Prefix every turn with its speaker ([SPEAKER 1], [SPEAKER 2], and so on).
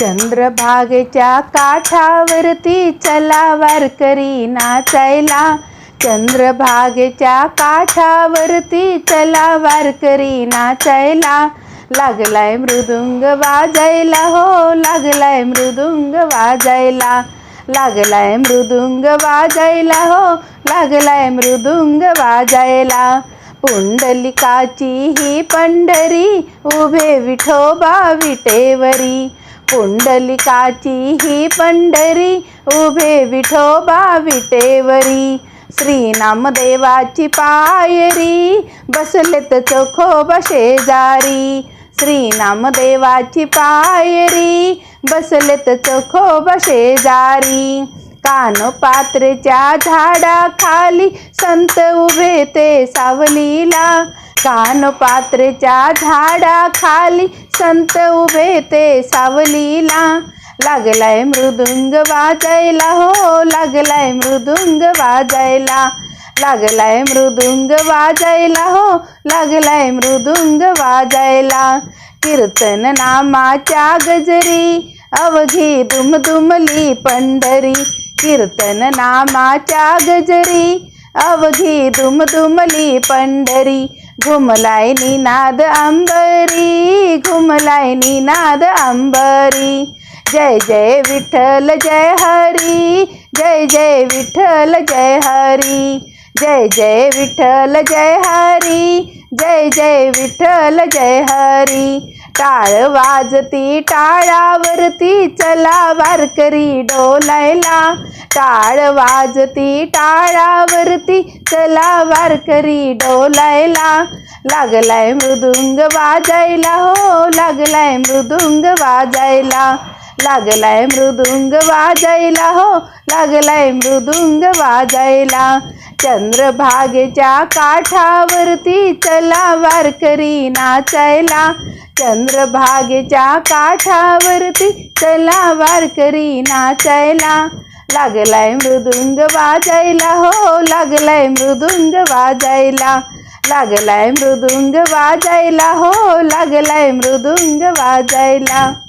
[SPEAKER 1] चंद्रभागेच्या काठावरती चला वारकरी नाचायला. चंद्रभागेच्या काठावरती चला वारकरी नाचायला. लागलाय मृदुंग वाजायला हो लागलाय मृदुंग वाजायला. लागलाय मृदुंग वाजायला हो लागलाय मृदुंग वाजायला. पुंडलिकाची ही पंढरी उभे विठोबा विटेवरी. पुंडलिकाची ही पंढरी उभे विठोबा विटेवरी. श्री नामदेवाची पायरी बसलेत चोखोबा शेजारी. श्री नामदेवाची पायरी बसलेत चोखोबा शेजारी. कानपात्रेच्या झाडाखाली संत उभे ते सावलीला. कानपात्रच्या झाडाखाली संत उभे ते सावलीला. लागलाय मृदुंग वाजायला हो लागलाय मृदुंग वाजायला. लागलाय मृदुंग वाजायला हो लागलाय मृदुंग वाजायला. कीर्तन नामाच्या गजरी अवघी दुमदुमली पंढरी. कीर्तन नामाच्या गजरी अवघी दुमदुमली पंढरी. घुमलाय निनाद अंबरी घुमलाय निनाद अंबरी. जय जय विठ्ठल जय हरी. जय जय विठ्ठल जय हरी. जय जय विठ्ठल जय हरी. जय जय विठ्ठल जय हरी. टाळ वाजती टाळावरती चला वारकरी डोलायला. टाळ वाजती टाळावरती चला वारकरी डोलायला. लागलाय मृदुंग वाजायला हो लागलाय मृदुंग वाजायला. लागलाय मृदुंग वाजायला हो लागलाय मृदुंग वाजायला. चंद्रभागेच्या काठावरती चला वारकरी नाचायला. चंद्रभागेच्या काठावरती चला वारकरी नाचायला. लागलाय मृदुंग वाजायला हो लागलाय मृदुंग वाजायला. लागलाय मृदुंग वाजायला हो लागलाय मृदुंग वाजायला.